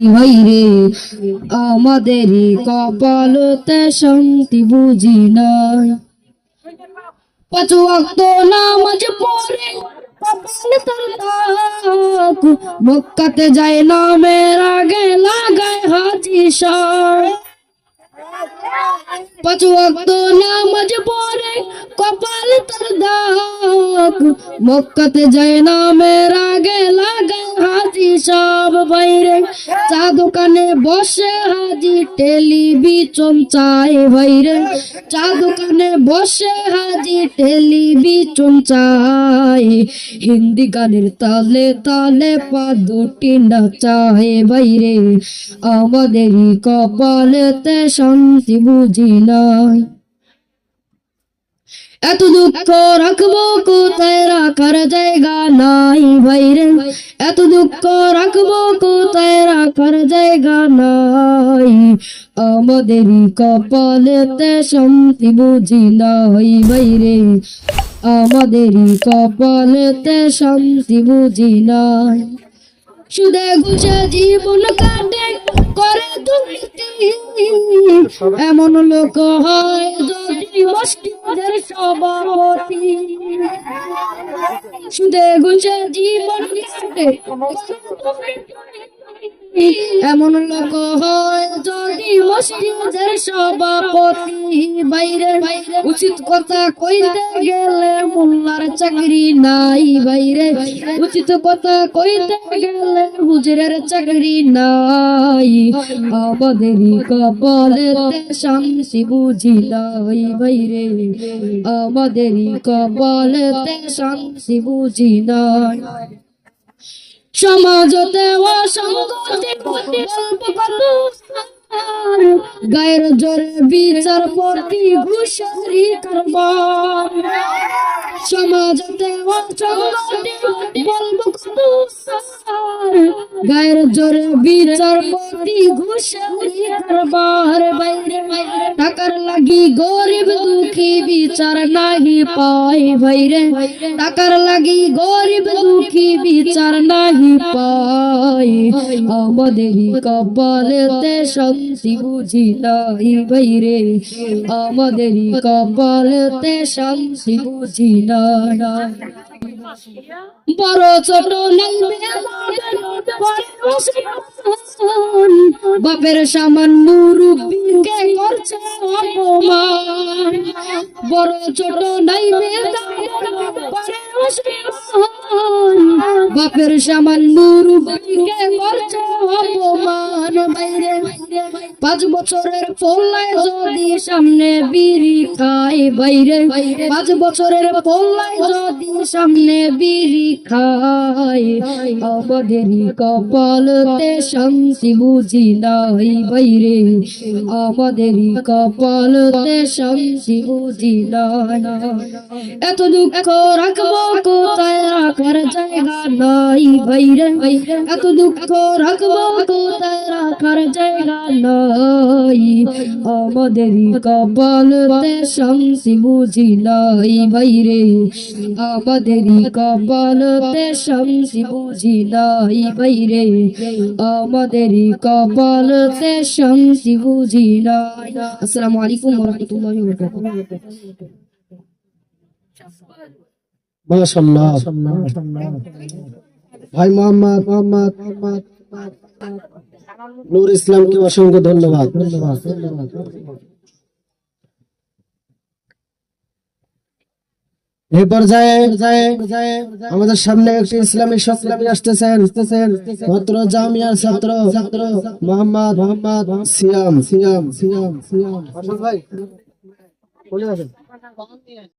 ভাইরে আমাদের কপালতে শান্তি বুঝি নাই পাঁচ ওয়াক্ত নামাজ পড়ে। মক্কাতে যায় না মেরা গে লাগায় হাজি সার পাঁচ ওয়াক্ত নামাজ পড়ে কপাল তার দাগ মক্কাতে যায় নামের আগে লাগায় হাজি সব বাইরে চা দোকানে বসে হাজি টেলিভিশন চায় বাইরে চা দোকানে বসে হাজি টেলিভিশন চায় হিন্দি গানের তালে তালে পা দুটি নাচায় বাইরে আমাদেরই কপালেতে শান্তি বুঝি নাই এত দুঃখ রাখব কোথায়? রাখার জায়গা নাই ভাইরে এত দুঃখ রাখব কোথায়? রাখার জায়গা নাই। আমাদেরই কপালেতে শান্তি বুঝি নাই ভাইরে আমাদেরই কপালেতে শান্তি বুঝি নাই সুদে ঘুষে জীবন কাটে, করে দুর্নীতি এমন লোক হয় সভাপতি। সুদে এমন লোক হয় যদি সভাপতি। বাইরে উচিত কথা কইতে গেলে চাকরি নাই বাইরে। উচিত কথা কইতে গেলে হুজুরের চাকরি নাই। আমাদেরই কপালেতে শান্তি বুঝি নাই বাইরে। আমাদেরই কপালেতে শান্তি বুঝি নাই। সমাজতে অসঙ্গতি গল্প গায়ের জোরে বিচার প্রতি ঘুষারি কারবার। সমাজতে গায়ের জোরে বিচার প্রতি ঘুষারি বাইরে টাকার লাগি গরিব দুঃখী বিচার নাহি পায়। বাইরে টাকার লাগি গরিব দুঃখী বিচার নাহি পায় আমাদেরই কপালেতে শান্তি বুঝি নাই বাইরে। আমাদেরই কপালেতে শান্তি বুঝি নাই। বড় ছোট নাই বাপের সামান মুরুব্বিকে করছে অপমান। বড় ছোট নাই বাপের সামান মুরুব্বিকে করছে অপমান বাইরে। পাঁচ বছরের পল্লায় যদি সামনে বিড়ি খায় বাইরে। পাঁচ বছরের পল্লায় যদি সামনে বিড়ি খায় আমাদেরই কপালতে শান্তি বুঝি নাই বাইরে। আমাদেরই কপালতে শান্তি বুঝি নাই। এত দুঃখ রাখব কোথায়? রাখার জায়গা নাই বাইরে এত দুঃখ রাখব কোথায় রাখার জায়গা নাই। আমাদেরই কপালতে শান্তি বুঝি নাই বাইরে আমাদেরই কপালতে শান্তি বুঝি নাই বাইরে আমাদেরই কপালতে বুঝি নাই। আসসালামু আলাইকুম ভাই মোহাম্মদ মোহাম্মদ মোহাম্মদ। নূর ইসলামকে অসংখ্য ধন্যবাদ। আমাদের সামনে একটি ইসলামী সংগ্রামী আসতেছেন। ছাত্র জামিয়ার ছাত্র ছাত্র মোহাম্মদ মোহাম্মদ সিয়াম। সিয়াম সিয়াম সিয়াম ভাই